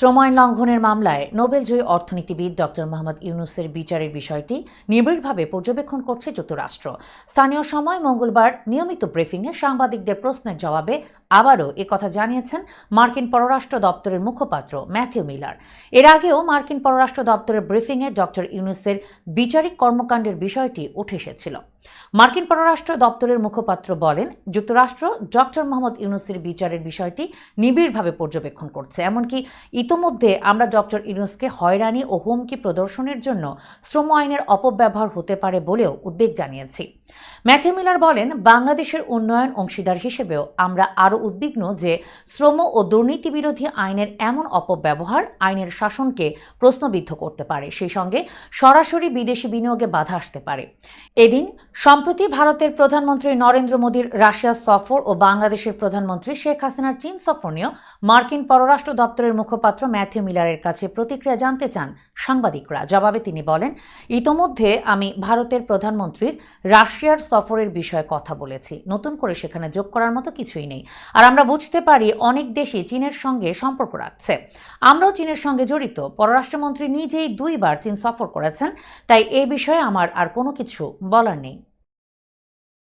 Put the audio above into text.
শ্রম আইন লঙ্ঘনের মামলায় নোবেলজয়ী অর্থনীতিবিদ ডক্টর মোহাম্মদ ইউনুসের বিচারের বিষয়টি নিবিড়ভাবে পর্যবেক্ষণ করছে যুক্তরাষ্ট্র। স্থানীয় সময় মঙ্গলবার নিয়মিত ব্রিফিংয়ে সাংবাদিকদের প্রশ্নের জবাবে আবারও একথা জানিয়েছেন মার্কিন পররাষ্ট্র দপ্তরের মুখপাত্র ম্যাথিউ মিলার। এর আগেও মার্কিন পররাষ্ট্র দপ্তরের ব্রিফিংয়ে ডক্টর ইউনুসের বিচারিক কর্মকাণ্ডের বিষয়টি উঠে এসেছিল। মার্কিন পররাষ্ট্র দপ্তরের মুখপাত্র বলেন, যুক্তরাষ্ট্র ডক্টর মোহাম্মদ ইউনুসের বিচারের বিষয়টি নিবিড়ভাবে পর্যবেক্ষণ করছে। এমনকি ইতোমধ্যে আমরা ডক্টর ইউনুসকে হয়রানি ও হুমকি প্রদর্শনের জন্য শ্রম আইনের অপব্যবহার হতে পারে বলেও উদ্বেগ জানিয়েছি। ম্যাথিউ মিলার বলেন, বাংলাদেশের উন্নয়ন অংশীদার হিসেবেও আমরা আরও উদ্বিগ্ন যে শ্রম ও দুর্নীতি বিরোধী আইনের এমন অপব্যবহার আইনের শাসনকে প্রশ্নবিদ্ধ করতে পারে। সেই সঙ্গে সরাসরি বিদেশি বিনিয়োগে বাধা আসতে পারে। এদিন সম্প্রতি ভারতের প্রধানমন্ত্রী নরেন্দ্র মোদীর রাশিয়া সফর ও বাংলাদেশের প্রধানমন্ত্রী শেখ হাসিনার চীন সফর নিয়েও মার্কিন পররাষ্ট্র দপ্তরের মুখপাত্র ম্যাথিউ মিলারের কাছে প্রতিক্রিয়া জানতে চান সাংবাদিকরা। জবাবে তিনি বলেন, ইতোমধ্যে আমি ভারতের প্রধানমন্ত্রীর রাশিয়ার সফরের বিষয়ে কথা বলেছি। নতুন করে সেখানে যোগ করার মতো কিছুই নেই। আর আমরা বুঝতে পারি অনেক দেশই চীনের সঙ্গে সম্পর্ক রাখছে। আমরাও চীনের সঙ্গে জড়িত। পররাষ্ট্রমন্ত্রী নিজেই দুইবার চীন সফর করেছেন। তাই এ বিষয়ে আমার আর কোনো কিছু বলার নেই।